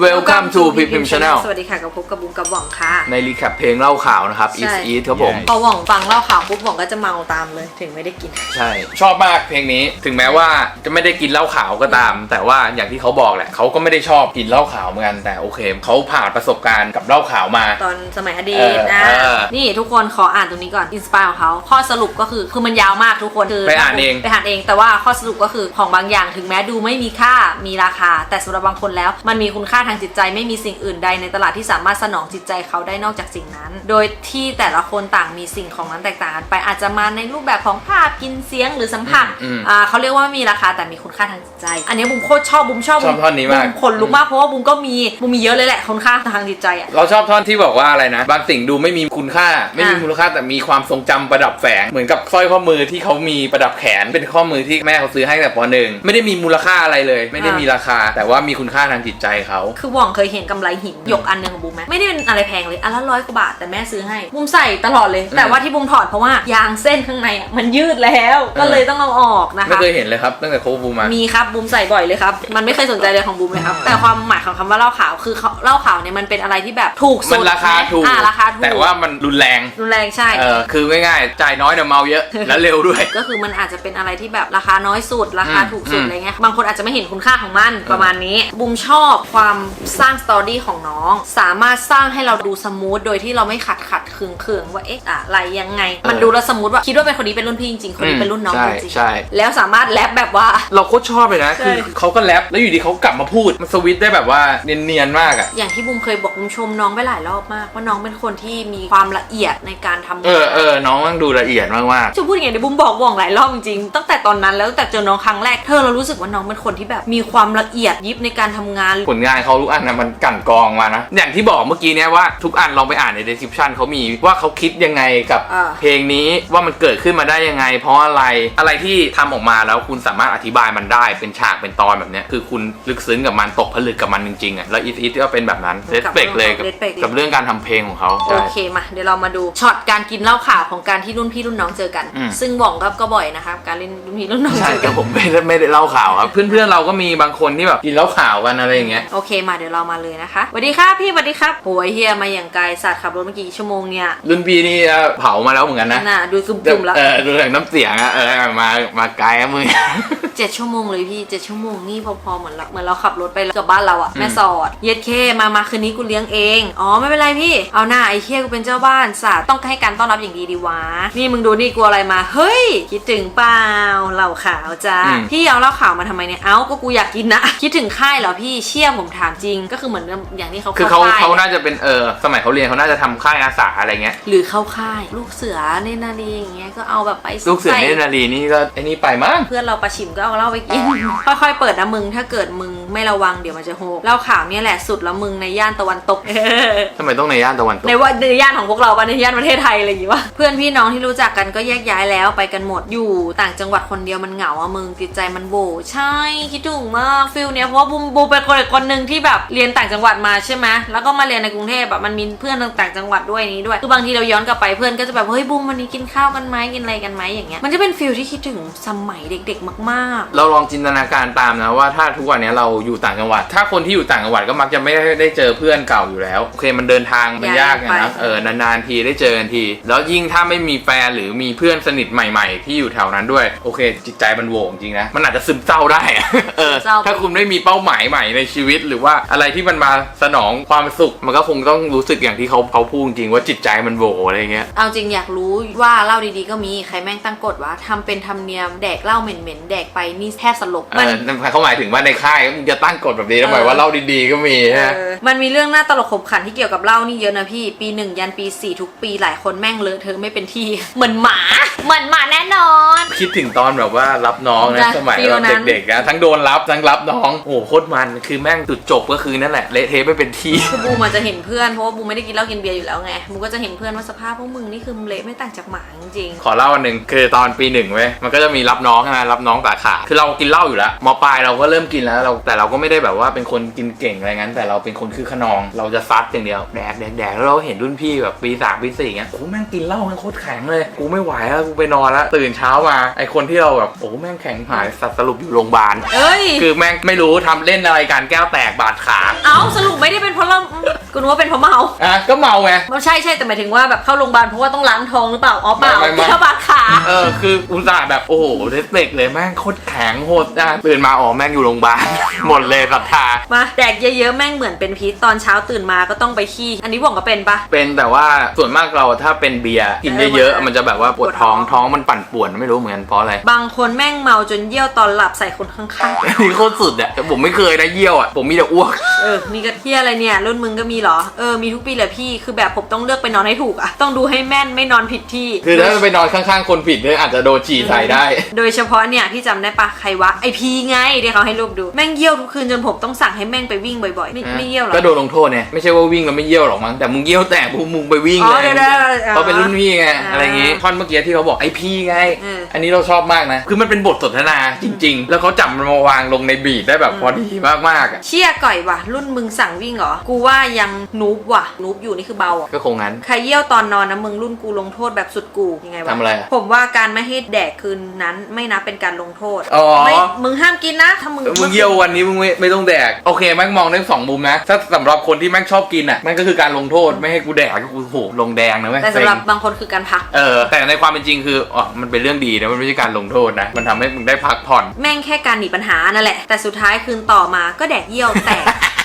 Welcome to พิมพิม Channel สวัสดีค่ะกับพบกับบุ้งกับหว่องค่ะ ในรีแคปเพลงเล่าข่าวนะครับใช่ East East ครับผม พอหว่องฟังเล่าข่าวปุ๊บหว่องก็จะเมาตามเลยถึงไม่ได้กิน ใช่ ชอบมากเพลงนี้ถึงแม้ว่าจะไม่ได้กินเหล้าขาวก็ตาม แต่ว่าอย่างที่เขาบอกแหละเขาก็ไม่ได้ชอบกินเหล้าขาวเหมือนกันแต่โอเคเขาผ่านประสบการณ์กับเหล้าขาวมา ตอนสมัยอดีตเออนะเออนี่ทุกคนขออ่านตรงนี้ก่อนอินสปายของเขาข้อสรุปก็คือคือมันยาวมากทุกคนคือไปอ่านเอง ไปอ่านเองแต่ว่าข้อสรุปก็คือของบางอย่างถึงแม้ดูไม่มีค่ามีราคา แต่สำหรับบางคนแล้ว มันมีคุณค่าทางจิตใจไม่มีสิ่งอื่นใดในตลาดที่สามารถสนองจิตใจเขาได้นอกจากสิ่งนั้น โดยที่แต่ละคนต่างมีสิ่งของนั้นแตกต่างกันไปอาจจะมาในรูปแบบของภาพกินเสียงหรือสัมผัสอืมอ่าเขาเรียกว่าไม่มีราคาแต่มีคุณค่าทางจิตใจ อันนี้บุมโคตรชอบบุมชอบชอบท่อนนี้มากบุขนลุกมากเพราะว่าบุมก็มีบุมมีเยอะเลยแหละคุณค่าทางจิตใจอะเราชอบท่อนที่บอกว่าอะไรนะ บางสิ่งดูไม่มีคุณค่าไม่มีอะมูลค่าแต่มีความทรงจำประดับแฝงเหมือนกับสร้อยข้อมือที่เขามีประดับแขนเป็นข้อมือที่แม่เขาซื้อให้ตั้งแต่ปหนึ่งไม่ได้มีมูลค่าอะไรเลย ไม่ได้มีราคา แต่ว่ามีคุณค่าทางจิตใจเขาคือหว่องเคยเห็นกำไรหินหยกอันหนึ่งของบูมไหมไม่ได้เป็นอะไรแพงเลยอันละร้อยกว่าบาทแต่แม่ซื้อให้บูมใส่ตลอดเลย แต่ว่าที่บูมถอดเพราะว่ายางเส้นข้างในอะมันยืดแล้ว ก็เลยต้องเอาออกนะไม่คะเคยเห็นเลยครับตั้งแต่โคบูมามีครับบูมใส่บ่อยเลยครับมันไม่เคยสนใจเลยของบูมเลยครับแต่ความหมายของคำว่าเหล้าขาวคือเขาเหล้าขาวเนี่ยมันเป็นอะไรที่แบบถูกสุมัดนราคาถูกอ่าราคาถูกแต่ว่ามันรุนแรงรุนแรงใช่เออคือง่ายๆจ่ายน้อยแต่เมาเยอะและเร็วด้วย ก็คือมันอาจจะเป็นอะไรที่แบบราคาน้อยสุดราคาอืมถูกสุดอืมอะไรเงี้ยบางคนอาจจะไม่เห็นคุณค่าของมันประมาณนี้บุมชอบความสร้างสตอรี่ของน้อง สามารถสร้างให้เราดูสมูทโดยที่เราไม่ขัดขัดเคืองเคืองว่าเอ๊ะอะไรยังไง มันดูแล้วสมูทว่าคิดว่าเป็นคนนี้เป็นรุ่นพี่จริงๆคนนี้เป็นรุ่นน้องใช่จริงใช่ๆแล้วสามารถแรปแบบว่า เราโคตรชอบเลยนะใช่คือเขาก็แรปแล้วอยู่ดีเขากลับมาพูดมันสวิตช์ได้แบบว่าเนียนๆมากอะอย่างที่บุมเคยบอกบุมชมน้องไปหลายรอบมากว่าน้องเป็นคนที่มีความละเอียดในการทำเออเออน้องมันดูละเอียดมากจะพูดยังไงเดี๋ยวบุมบอกว่องหลายรอบจริงๆตั้งแต่ตอนนั้นแล้วตั้งแต่เจอน้องครั้งแรกเธอเรารู้สึกว่าน้องเป็นคนที่แบบมีความละเอียดยิบในการทำงานๆผลงานเขาทุกอันนะมันกลั่นกรองมานะ อย่างที่บอกเมื่อกี้เนี้ยว่าทุกอันลองไปอ่านใน description เขามีว่าเขาคิดยังไงกับอ่า เพลงนี้ว่ามันเกิดขึ้นมาได้ยังไง เพราะอะไรอะไรที่ทำออกมาแล้วคุณสามารถอธิบายมันได้เป็นฉากเป็นตอนแบบเนี้ยคือคุณลึกซึ้งกับมันตกผลึกกับมันจริงๆอะแล้วอีทอีทก็เป็นแบบนั้นเรสเปกเลยกับ respect กับเรื่องการทำเพลงของเขาโอใช่ เคมาเดี๋ยวเรามาดูช็อตการกินเหล้าขาวของการที่รุ่นพี่รุ่นน้องเจอกัน อืม ซึ่งหว่องก็ก็บ่อยนะครับการเล่นรุ่นพี่รุ่นน้องใช่เจอแต่กันผมไม่ได้ไม่ได้เล่าข่าวครับ เพื่อนๆเราก็มีบางคนที่แบบกินเหล้าข่าวกันอะไรอย่างเงี้ย โอเคมาเดี๋ยวเรามาเลยนะคะสวัสดีครับพี่สวัสดีครับโหยเฮียมาอย่างไกลสัตว์ขับรถเมื่อกี่ชั่วโมงเนี่ยรุ่นพี่นี่เผามาแล้วเหมือนกันนะน่ะดูซุ่มๆแล้วเออดูจากน้ำเสียงอะเออมามาไกลอะมึง เจ็ดชั่วโมงเลยพี่เจ็ดชั่วโมงนี่พอๆเหมือนเราเหมือนเราขับรถไปกับบ้านเราอะแม่สอดเย็ดเคมามาคืนนี้กูเลี้ยงเองอ๋อไม่เป็นไรพี่เอาหน้าไอ้เคียกูเป็นเจ้าบ้านสัตว์ต้องให้การต้อนรับอย่างดีดีวะนี่มึงดูนี่กลัวอะไรมาเฮ้ย คิดถึงเปล่าเหล่าขาวจ้าอืม พี่เอาเหล้าขาวมาทำไมเนี่ยเอ้าก็กูอยากกินนะคิดถึงค่ายเหรอพี่เชี่ยผมถามจริงก็คือเหมือนอย่างที่เขาคือเขาค่ยเขาน่าจะเป็นเออสมัยเขาเรียนเขาน่าจะทำค่ายอาสาอะไรเงี้ย หรือเข้าค่าย ลูกเสือเนตรนารีอย่างเงี้ยก็เอาแบบไปลูกเสือใส่เนตรนารีนี่ก็ไอ้นี่ไปมั้งเพื่อนเราประชิมก็เอาเหล้าไปกินค่อยๆเปิดนะมึงถ้าเกิดมึงไม่ระวังเดี๋ยวมันจะโหกเหล้าขาวเนี่ยแหละสุดละมึงในย่านตะวันตกทำไมต้องในย่านตะวันตกในว่าในย่านของพวกเราปะในย่านประเทศไทยอะไรอย่างงี้วะเพื่อนพี่น้องที่รู้จักกันก็แยกย้ายแล้วไปกันหมดอยู่ต่างจังหวัดคนเดียวมันเหงาอะมึงจิตใจมันโบใช่คิดถึงมากฟิลเนี้ยเพราะว่าบูมบูมเป็นคนอีกคนหนึ่งที่แบบเรียนต่างจังหวัดมาใช่ไหมแล้วก็มาเรียนในกรุงเทพแบบมันมีเพื่อนต่างจังหวัดด้วยนี้ด้วยคือบางทีเราย้อนกลับไปเพื่อนก็จะแบบเฮ้ยบูมวันนี้กินข้าวกันไหมกินอะไรกันไหมอย่างเงี้ยมันจะเป็นฟิลที่คิดถึงสมัยเด็ก ๆ มากๆ เราลองจินตนาการตามนะว่าถ้าทุกวันนี้เราอยู่ต่างจังหวัด ถ้าคนที่อยู่ต่างจังหวัดก็มักจะไม่ได้ได้เจอเพื่อนเก่าอยู่แล้วโอเคมันเดินทางมันยากไงย้ายนะไปเออนานๆทีได้เจอกันที แล้วยิ่งถ้าไม่มีแฟนหรือมีเพื่อนสนิทใหม่ ๆ ที่อยู่แถวนั้นด้วยโอเค จิตใจมันโหวงจริงนะมันอาจจะซึมเศร้าได้อะเออเศร้าถ้าคุณไม่มีเป้าหมายใหม่ในชีวิตหรือว่าอะไรที่มันมาสนองความสุข มันก็คงต้องรู้สึกอย่างที่เขาเขาพูดจริงว่าจิตใจมันโหวอะไรเงี้ยเอาจริงอยากรู้ว่าเหล้าดีๆก็มีใครแม่งตั้งกฎว่าทำเป็นธรรมเนียมแดกเหล้าเหม็นๆแดกไปนี่แทบสลบเออนั่นเขาหมายถึงว่าในค่ายมึงจะตั้งกฎแบบนี้ทำไมเออว่าเล่าดีๆก็มีฮะเออมันมีเรื่องน่าตลกขบขันที่เกี่ยวกับเหล้านี่เยอะนะพี่ปีหนึ่งยันปีสี่ทุกปีหลายคนแม่งเลอะเธอะไม่เป็นที่เหมือนหมาเหมือนหมาแน่นอน คิดถึงตอนแบบว่ารับน้องนะจ้ะสมัยฟีลเรานั้นเด็กๆนะทั้งโดนรับทั้งรับน้องโอ้โหโคตรมันคือแม่งจุดจบก็คือนั่นแหละเละเทะไม่เป็นที่ คือบูมอาจจะเห็นเพื่อนเพราะว่าบูมไม่ได้กินเหล้ากินเบียร์อยู่แล้วไงบูมก็จะเห็นเพื่อนว่าสภาพพวกมึงนี่คือเละไม่ต่างจากหมาจริงขอเล่าอันหนึ่งคือตอนปีหนึ่งเว้ยมันก็จะมีรับน้องใช่ไหมรับน้องสาขาขาคือเรากินเหล้าอยู่แล้วมปลายเราก็เริ่มกินแล้วเราแต่เราก็ไม่ได้แบบว่าเป็นคนกินเก่งอะไรงั้น แต่เราเป็นคนคือขนอง เราจะซัดอย่างเดียวแดกแดกแดกแล้วเราเห็นรุ่นพี่แบบปีสามปีสี่อย่างเงี้ยโอ้แม่งกินเหล้าแม่งโคตรแข็งเลยกูไม่ไหวแล้วกูไปนอนแล้วตื่นเช้ามาไอคนที่เราแบบโอ้แม่งแข็งหายสัตว์สรุปอยู่โรงพยาบาลเอ้ย คือแม่งไม่รู้ทำเล่นอะไรการแก้วแตกบาดขาเอ้าสรุปไม่ได้เป็นเพราะเรากูนึกว่าเป็นเพราะเมาอะก็เมาไง ไม่ใช่ใช่แต่หมายถึงว่าแบบเข้าโรงพยาบาลเพราะว่าต้องล้างท้องหรือเปล่าอ๋อเปล่าไม่ไม่ไม่แค่บาดขา เออคืออุตส่าห์แบบโอ้โหเรสเปกเลยแม่งโคตรแข็งโหดจ้าตื่นมาอ๋อแม่งอยู่โรงพยาบาล หมดเลยศรัทธา มาแดกเยอะๆแม่งเหมือนเป็นพิษตอนเช้าตื่นมาก็ต้องไปขี้ อันนี้บอกก็เป็นปะ เป็นแต่ว่าส่วนมากเราถ้าเป็นเบียร์กินเออเยอะมันๆมันจะแบบว่าปวดปวดท้ท้อองงท้องมันปั่นป่วนไม่รู้เหมือนกันเพราะอะไรบางคนแม่งเมาจนเยี่ยวตอนหลับใส่คนข้างอันนี้โคตรสุดอะแต่ผมไม่เคยนะเยี่ยวอะผมมีแต่อ้วก ๆ เออนี่ก็เที่ยอะไรเนี่ย รุ่นมึงก็มีเหรอ เออ มีทุกปีแหละพี่ คือแบบผมต้องเลือกไปนอนให้ถูกอะต้องดูให้แม่นไม่นอนผิดที่ คือถ้าไปนอนข้างๆคนผิดเนี่ยอาจจะโดนฉี่ใส่ได้ โดยเฉพาะเนี่ยที่จำได้ปะใครวะไอพีไงที่เขาให้รูปดูแม่งเยี่ยวทุกคืนจนผมต้องสั่งให้แม่งไปวิ่งบ่อยๆ ไม่ไม่เยี่ยวหรอ ก็โดนลงโทษเนี่ยไม่ใช่ว่าวิ่งแล้วไม่เยี่ยวหรอกมั้งแต่มึงเยี่ยวแตกพวกมึงไปวิ่งอ๋อเลยเดี๋ยวๆๆเพราะเป็นรุ่นพี่ไงอ่าอะไรอย่างงี้ท่อนเมื่อกี้ที่เขาบอกไอพี่ไงเอออัอันนี้เราชอบมากนะ คือมันเป็นบทสนทนาจริง ๆ แล้วเขาจับมันมาวางลงในบีทได้แบบพอดีมากๆอะเชี่ยก่อยว่ะรุ่นมึงสั่งวิ่งเหรอ กูว่ายังนูบว่ะนูบอยู่นี่คือเบาอะก็คงงั้น ใครเยี่ยวตอนนอนนะมึงรุ่นกูลงโทษแบบสุดกูยังไงวะทำอะไรอะ ผมว่าการไม่ให้แดกคืนนั้นไม่นับเป็นการลงโทษอ๋อ ไม่มึงห้ามกินนะถ้ามึงมึงเยี่ยววันนี้มึงไม่ไม่ต้องแดก โอเคแม่งมองได้สองมุมนะ ถ้าสำหรับคนที่แม่งชอบกินอะแม่งก็คือการลงโทษไม่ให้กูแดกกูโหลงแดงนะแม่งแต่สำหรับบางคนคือการพัก เออแต่ในความเป็นจริงคืออ๋อมันเป็นเรื่องดีนะมันไม่ใช่การลงโทษนะ มันทำให้มึงได้พักผ่อน แม่งแค่การหนีปัญหานั่นแหละ แต่สุดท้ายคืนต่อมาก็แดกเยี่ยวแตก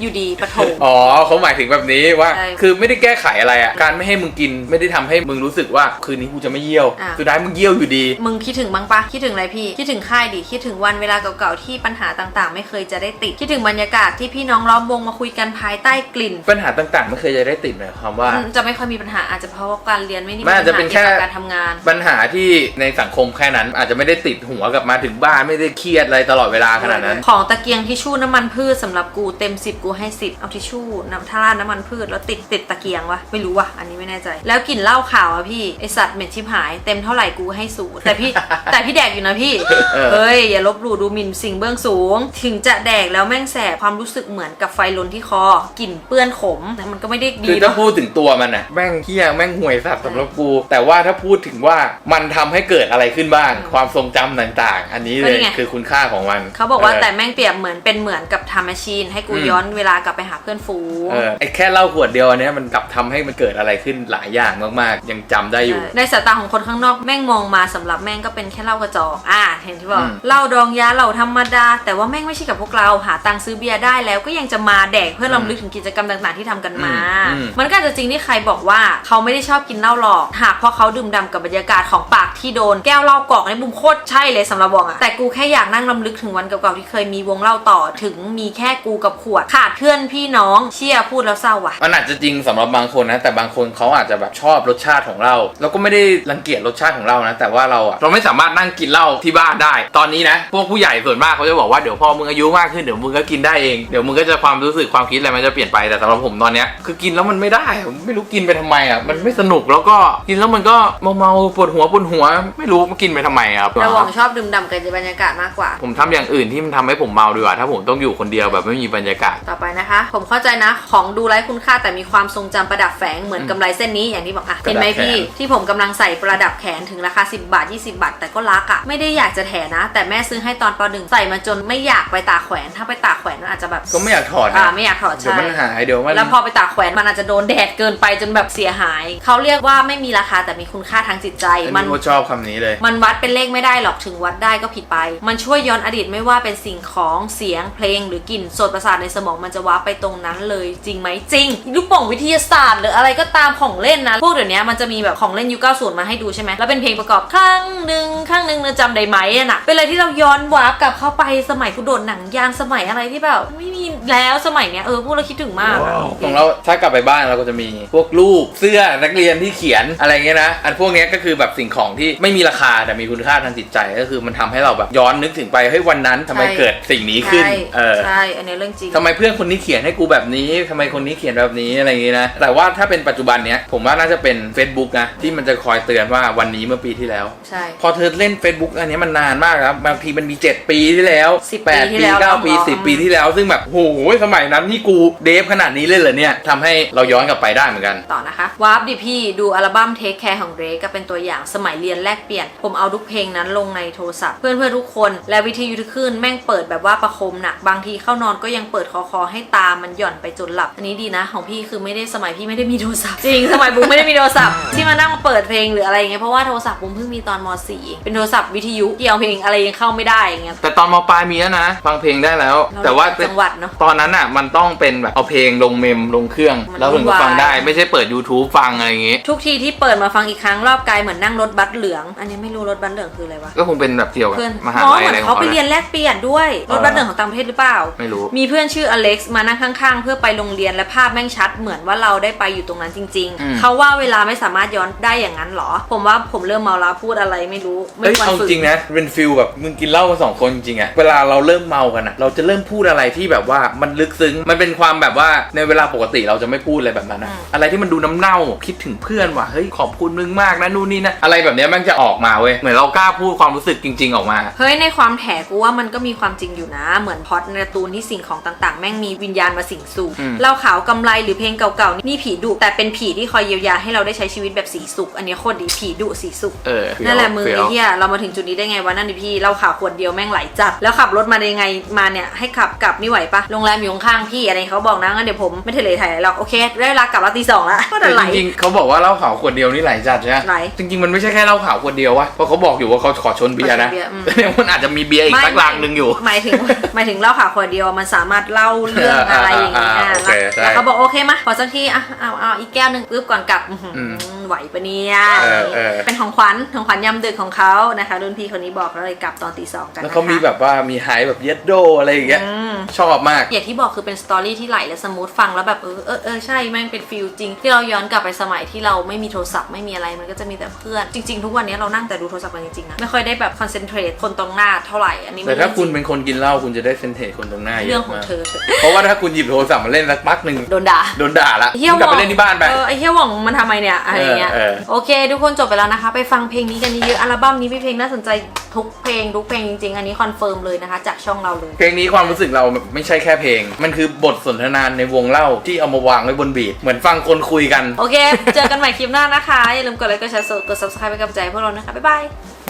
อยู่ดีปะโถ อ๋อเขาหมายถึงแบบนี้ว่า ใช่คือไม่ได้แก้ไขอะไรอะ การไม่ให้มึงกินไม่ได้ทำให้มึงรู้สึกว่าคืนนี้กูจะไม่เยี่ยว อะ สุดท้ายมึงเยี่ยวอยู่ดี มึงคิดถึงบ้างปะคิดถึงอะไรพี่ คิดถึงค่ายดิ คิดถึงวันเวลาเก่าๆที่ปัญหาต่างๆ ไม่เคยจะได้ติด คิดถึงบรรยากาศที่พี่น้องล้อมวงมาคุยกันภายใต้กลิ่นปัญหาต่างๆไม่เคยจะได้ติดหมายความว่า อืมจะไม่ค่อยมีปัญหาอาจจะเพราะว่าการเรียนไม่ได้มีมันอาจจะปัญเป็นหาแค่เกี่ยวกับการทำงาน ปัญหาที่ในสังคมแค่นั้น อาจจะไม่ได้ติดหัวกลับมาถึงบ้านไม่ได้เครียดอะไรตลอดเวลาขนาดนั้น ของตะเกียงทิชชู่น้ำมันพืชสำหรับกูเต็ม 10 กูให้10เอาทิชชู่น้ำท่าราดน้ำมันพืชแล้วติดติดตะเกียงวะไม่รู้วะอันนี้ไม่แน่ใจ แล้วกลิ่นเหล้าขาวอะพี่ไอสัตว์เหม็นชิบหายเต็มเท่าไหร่กูให้ศูนย์แต่พี่แต่พี่แดกอยู่นะพี่เออเฮ้ยอย่าลบหลู่ดูหมิ่นสิ่งเบื้องสูง ถึงจะแดกแล้วแม่งแสบความรู้สึกเหมือนกับไฟลนที่คอกลิ่นเปื้อนขมแต่มันก็ไม่ได้ดีคือถ้าเนาะพูดถึงตัวมันอะแม่งเที่ยแม่งห่วยสัตว์สำหรับกู แต่ว่าถ้าพูดถึงว่ามันทำให้เกิดอะไรขึ้นบ้าง ความทรงจำต่างๆ อันนี้เลยคือคุณค่าของมัน เขาบอกว่าเแต่แม่งเปรียบเหมือนเป็นเหมือนกับทำแมชชีนให้กูอืมย้อนเวลากลับไปหาเพื่อนฝูงเออไอแค่เหล้าขวดเดียวอันเนี้ยมันกลับทำให้มันเกิดอะไรขึ้นหลายอย่างมากๆ ยังจำได้อยู่ ในสายตาของคนข้างนอกแม่งมองมาสำหรับแม่งก็เป็นแค่เหล้ากระจอกอ่าเห็นที่บอกอืม เหล้าดองยาเหล้าธรรมดา แต่ว่าแม่งไม่ใช่กับพวกเราหาตังค์ซื้อเบียร์ได้แล้วก็ยังจะมาแดกเพื่อลำลึกถึงกิจกรรมต่างๆที่ทำกันมา อืมมันก็อาจจะจริงที่ใครบอกว่าเขาไม่ได้ชอบกินเหล้าหรอก หากเพราะเขาดื่มด่ำกับบรรยากาศของปากที่โดนแก้วเหล้ากอกในมุมโคตรใช่เลยสำหรับบองอะแต่กูแค่อยากนั่งลำลึกถึงวันเก่าๆที่เคยมีวงเหล้าต่อถึงมีแค่กูกับขวด ขาดเพื่อนพี่น้องเชี่ยพูดแล้วเศร้าว่ะ มันอาจจะจริงสำหรับบางคนนะ แต่บางคนเขาอาจจะแบบชอบรสชาติของเราแล้วก็ไม่ได้รังเกียจรสชาติของเรานะ แต่ว่าเราอะเราไม่สามารถนั่งกินเหล้าที่บ้านได้ ตอนนี้นะ พวกผู้ใหญ่ส่วนมากเขาจะบอกว่าเดี๋ยวพอมึงอายุมากขึ้นเดี๋ยวมึงก็กินได้เองเดี๋ยวมึงก็จะความรู้สึกความคิดอะไรมันจะเปลี่ยนไปแต่สำหรับผมตอนเนี้ยคือกินแล้วมันไม่ได้ผมไม่รู้กินไปทำไมอะมันไม่สนุกแล้วก็กินแล้วมันก็เมาๆปวดหัวปวดหัว ไม่รู้มันกินไปทำไมอะครับแต่หวองชอบดื่มด่ำกับบรรยากาศมากกว่า ผมทำอย่างอื่นที่มันทำให้ผมเมาดีกว่า ถ้าผมต้องอยู่คนเดียวแบบไม่มีบรรยากาศต่อไปนะคะ ผมเข้าใจนะ ของดูไร้คุณค่าแต่มีความทรงจำประดับแฝงเหมือนกำไรเส้นนี้อย่างที่บอกอะกระดับเห็นไหมแขนพี่ ที่ผมกำลังใส่ประดับแขนถึงราคา 10 บาท 20 บาท แต่ก็รักอะ่ะไม่ได้อยากจะแถนะ แต่แม่ซื้อให้ตอนปหนึ่งใส่มาจนไม่อยากไปตากแขวน ถ้าไปตากแขวนมันอาจจะแบบก็ไม่อยากถอดอ่านะไม่อยากถอดเดี๋ยวใช่ มันหายเดี๋ยวมัน แล้วพอไปตากแขวนมันอาจจะโดนแดดเกินไปจนแบบเสียหาย เขาเรียกว่าไม่มีราคาแต่มีคุณค่าทางจิตใจอันมันนี้ก็ชอบคำนี้เลย มันวัดเป็นเลขไม่ได้หรอกถึงวัดได้ก็ผิดไป มันช่วยย้อนอดีตไม่ว่าเป็นสิ่งของเสียงเพลงหรือกลิ่นโสดประสาทในสมองมันจะว้าไปตรงนั้นเลยจริงไหมจริงลูกโป่งวิทยาศาสตร์ หรืออะไรก็ตามของเล่นนะ พวกเดี๋ยวนี้มันจะมีแบบของเล่นยุค90มาให้ดูใช่ไหมแล้วเป็นเพลงประกอบข้างหนึ่งข้างหนึ่งเนอะจำได้ไหมอะน่ะเป็นอะไรที่เราย้อนวาร์ปกลับเข้าไปสมัยกูโดดหนังยางสมัยอะไรที่แบบไม่มีแล้วสมัยเนี้ยเออพูดแล้วคิดถึงมากอะของเราถ้ากลับไปบ้านเราก็จะมีพวกรูปเสื้อนักเรียนที่เขียนอะไรเงี้ยนะอันพวกเนี้ยก็คือแบบสิ่งของที่ไม่มีราคาแต่มีคุณค่าทางจิตใจก็คือมันทำให้เราแบบย้อนนึกถึงไปเฮ้ยวันนั้นทำไมใช่เกิดสิ่งนี้ขึ้นใช่เออใช่อันนี้เรื่องจริง ทำไมเพื่อนพื่อนคนนี้เขียนให้กูแบบนี้ทำไมคนนี้เขียนแบบนี้อะไรอย่างงี้นะ แต่ว่าถ้าเป็นปัจจุบันเนี้ยผมว่าน่าจะเป็น Facebook นะ ที่มันจะคอยเตือนว่าวันนี้เมื่อปีที่แล้ว ใช่ พอเธอเล่น Facebook อันเนี้ยมันนานมากครับบางทีมันมี 7 ปีที่แล้ว10แปดปีที่แล้วเก้าปีเนอะ10 ปีที่แล้ว ซึ่งแบบโหสมัยนั้นนี่กูเดฟขนาดนี้เลยเหรอเนี่ยทำให้เราย้อนกลับไปได้เหมือนกัน ต่อนะคะวาร์ปดิพี่ดูอัลบั้ม Take Care ของ Drake ก็เป็นตัวอย่างสมัยเรียนแลกเปลี่ยน ผมเอาทุกเพลงนั้นลงในโทรศัพท์เพื่อนเพื่อนๆทุกคน และวิทยุทุกคืนแม่งเปิดแบบว่าประคมหนักบางทีเข้านอนก็ยังเปิดคอคอๆให้ตามันหย่อนไปจนหลับ อันนี้ดีนะ ของพี่คือไม่ได้สมัยพี่ไม่ได้มีโทรศัพท์ จริงสมัยบุ้มไม่ได้มีโทรศัพท์ที่มานั่งมาเปิดเพลงหรืออะไรอย่างเงี้ยเพราะว่าโทรศัพท์บุ้มเพิ่งมีตอนม .4 เป็นโทรศัพท์วิทยุที่เอาเพลงอะไรยังเข้าไม่ได้อย่างเงี้ย แต่ตอนมปลายมีแล้วนะฟังเพลงได้แล้ว เราแต่ว่าจังหวัดเนอะตอนนั้นอะมันต้องเป็นแบบเอาเพลงลงเมมลงเครื่อง มันแล้วถึงจะฟังวุ่นวายได้ไม่ใช่เปิด YouTube ฟังอะไรอย่างงี้ ทุกทีที่เปิดมาฟังอีกครั้งรอบกายเหมือนนั่งรถบัสเหลือง อันนี้ไม่รู้รถบัสเหลืองคืออะไรวะก็คงเป็นแบบเกี่ยวกับเพื่อนมหาอ๋อลัยเหมือะอไรนของเขาเขาไปแหละเรียนแลกเปลี่ยนด้วยรถบัสเหลืองของต่างประเทศหรือเปล่า ไม่รู้ มีเพื่อนชื่ออเล็กซ์มานั่งข้างๆ เพื่อไปโรงเรียนและภาพแม่งชัด เหมือนว่าเราได้ไปอยู่ตรงนั้นจริง อืม ๆ เขาว่าเวลาไม่สามารถย้อนได้อย่างนั้นเหรอ ผมว่าผมเริ่มเมาแล้วพูดอะไรไม่รู้ไม่เฮ้ยควรเอาฝึกจริงนะเป็นฟิลแบบมึงกินเหล้ากันสองคนจริงๆอะเวลาเราเริ่มเมากันอะเราจะเริ่มพูดอะไรที่แบบว่ามันลึกซึ้งมันเป็นความแบบว่าในเวลาปกติเราจะไม่พูดอะไรแบบนั้นอะอะไรที่มันดูน้ำเน่าคิดถึงเพื่อนว่ะเฮ้ยขอบคุณมึงมากนะนู่นนี่นะอะไรแบบเนี้ยมันจะออกมาเว้ยเหมือนเรากล้าพูดความรู้สึกจริง ๆ ออกมา เฮ้ยในความแถกูว่ามันก็มีความจริงอยู่นะ เหมือนพล็อดในการ์ตูนที่สิ่งของต่างๆ แม่งมีวิญญาณมาสิงสู่อืมเล่าขาวกำไรหรือเพลงเก่าๆนี่ผีดุแต่เป็นผีที่คอยเยียวยาให้เราได้ใช้ชีวิตแบบสีสุข อันนี้โคตรดีผีดุสีสุข เออนั่นแหละมือเฟี้ยว ไอ้เหี้ยเรามาถึงจุดนี้ได้ไงวะนั่นดิพี่เราข่าวขวดเดียวแม่งไหลจัด แล้วขับรถมาได้ยังไงมาเนี่ยให้ขับกลับนี่ไหวปะโรงแรมอยู่ข้างๆพี่อะไรเขาบอกนะงั้นเดี๋ยวผมไม่ทะเลถ่ายหรอกโอเค ได้เวลากลับแล้วตีสองละก็แต่แต่ไหล จริงๆเขาบอกว่าเหล้าขาวขวดเดียวนี่ไหลจัดใช่ไหมไหลจริงๆมันไม่ใช่แค่เหล้าขาวขวดเดียววะเพราะเขาบอกอยู่ว่าเขาขอชนเบียร์นะขอชนเบียร์อืม แต่เนี่ยมันอาจจะมีเบียร์อีกสักลังหนึ่งอยู่ หมายถึงหมายถึงเล่าข่าวขวดเดียวมันสามารถเล่าเรื่องอะไรอย่างเงี้ยอ่าอ่าโอเคใช่แล้วเขาบอกโอเคมาขอสักทีอะเอาเอาอีกแก้วหนึ่งปึ๊บก่อนกลับอื้อหืออมไหวปะเนี่ยเออเออ เป็นของขวัญของขวัญยามดึกของเขานะคะรุ่นพี่คนนี้บอกแล้วเลยกลับตอนตีสองกันแล้วนะคะเขามีแบบว่ามีไฮแบบเยดโดอะไรอย่างเงี้ยอืมชอบมาก อย่างที่บอกคือเป็นสตอรี่ที่ไหลและสมูทฟังแล้วแบบเออเออเออใช่แม่งเป็นฟิลจริง ที่เราย้อนกลับไปสมัยที่เราไม่มีโทรศัพท์ไม่มีอะไรมันก็จะมีแต่เพื่อน จริง ๆ ทุกวันนี้เรานั่งแต่ดูโทรศัพท์กันจริงๆนะไม่ค่อยได้แบบคอนเซนเทรตคนตรงหน้าเท่าไหร่อันนี้แต่ไม่ถ้าคุณจริงเป็นคนกินเหล้าคุณจะได้เซนเทคคนตรงหน้าเยเรื่องอะของมากเธอเถอะเพราะว่าถ้าคุณหยิบโทรศัพท์มาเล่นสักพักหนึ่งโดนด่า โดนด่าละเฮียคุณหกลับว่องไปเล่นที่บ้านไป เออไอเฮียหว่องมันทำไมเนี่ยอะไรเงี้ย เออเออ โอเค ทุกคนจบไปแล้วนะคะ ไปฟังเพลงนี้กันเยอะๆอัลบั้มนี้มีเพลงน่าสนใจทุกเพลงทุกเพลงจริงๆ อันนี้คอนเฟิร์มเลยนะคะ จากช่องเราเลย เพลงนี้ความรู้สึกเราแบบไม่ใช่แค่เพลง มันคือบทสนทนาในวงเล่าที่เอามาวางไว้บนบีทเหมือนฟังคนคุยกันโอเค เจอกันใหม่คลิปหน้านะคะ อย่าลืมกดไลค์ กดแชร์ กด subscribe เป็นกำลังใจให้พวกเรานะคะ บ๊ายบาย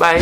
บาย